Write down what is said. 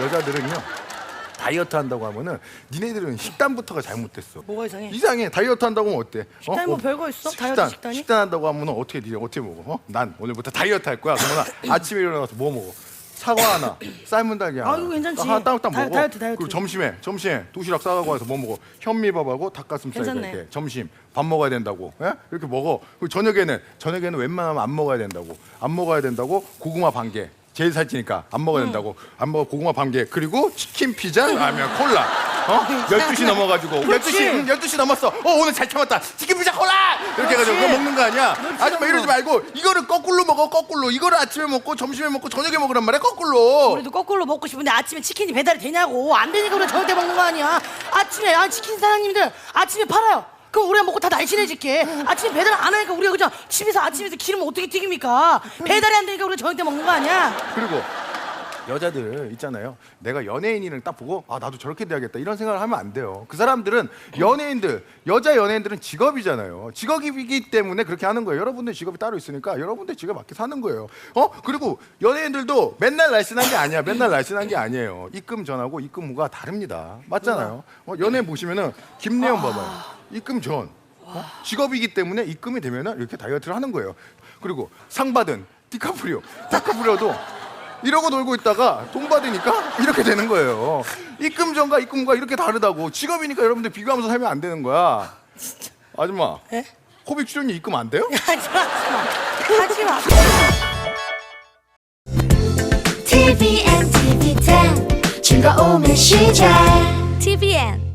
여자들은요 다이어트 한다고 하면은 니네들은 식단부터가 잘못됐어. 뭐가 이상해? 이상해. 다이어트 한다고 하면 어때? 식단이 뭐 별거 있어? 다이어트 식단이? 식단 한다고 하면 어떻게 니네 어떻게 먹어? 어? 난 오늘부터 다이어트 할 거야. 그러면 아침에 일어나서 뭐 먹어? 사과 하나, 삶은 달걀 하나. 아, 이거 괜찮지. 하나 딱딱 먹어. 다이어트, 다이어트. 그리고 점심에 점심에 도시락 싸가고 와서 뭐 먹어? 현미밥하고 닭가슴살 괜찮네. 이렇게 점심 밥 먹어야 된다고. 예? 이렇게 먹어. 그리고 저녁에는 저녁에는 웬만하면 안 먹어야 된다고. 안 먹어야 된다고 고구마 반 개. 제일 살찌니까 안 먹어야 된다고. 안 먹어 고구마 반 개. 그리고 치킨 피자 라면 콜라. 어? 12시 넘어가지고 그렇지. 12시 응, 12시 넘었어. 어 오늘 잘 참았다. 치킨 피자 콜라. 이렇게 해가지고 그거 먹는 거 아니야? 아줌마 이러지 말고 이거를 거꾸로 먹어 거꾸로. 이거를 아침에 먹고 점심에 먹고 저녁에 먹으란 말이야 거꾸로. 우리도 거꾸로 먹고 싶은데 아침에 치킨이 배달이 되냐고 안 되니까 우리가 저녁 때 먹는 거 아니야 아침에 아 치킨 사장님들 아침에 팔아요 그럼 우리가 먹고 다 날씬해질게. 아침에 배달 안 하니까 우리가 그냥 집에서 아침에서 기름 어떻게 튀깁니까? 배달이 안 되니까 우리가 저녁 때 먹는 거 아니야? 그리고 여자들 있잖아요. 내가 연예인을 딱 보고 아 나도 저렇게 돼야겠다 이런 생각을 하면 안 돼요. 그 사람들은 연예인들 여자 연예인들은 직업이잖아요. 직업이기 때문에 그렇게 하는 거예요. 여러분들 직업이 따로 있으니까 여러분들 직업 맞게 사는 거예요. 어 그리고 연예인들도 맨날 날씬한 게 아니야. 맨날 날씬한 게 아니에요. 입금 전하고 입금 후가 다릅니다. 맞잖아요. 어, 연예인 보시면은 김래원 봐봐요. 입금 전 어? 직업이기 때문에 입금이 되면은 이렇게 다이어트를 하는 거예요. 그리고 상 받은 디카프리오, 디카프리오도 이러고 놀고 있다가 돈 받으니까 이렇게 되는 거예요. 입금 전과 입금 후가 이렇게 다르다고. 직업이니까 여러분들 비교하면서 살면 안 되는 거야. 아줌마, 예? 코빅 출연료 입금 안 돼요? 하지 마 하지 마 TVN, TV10 즐거움의 시작 TVN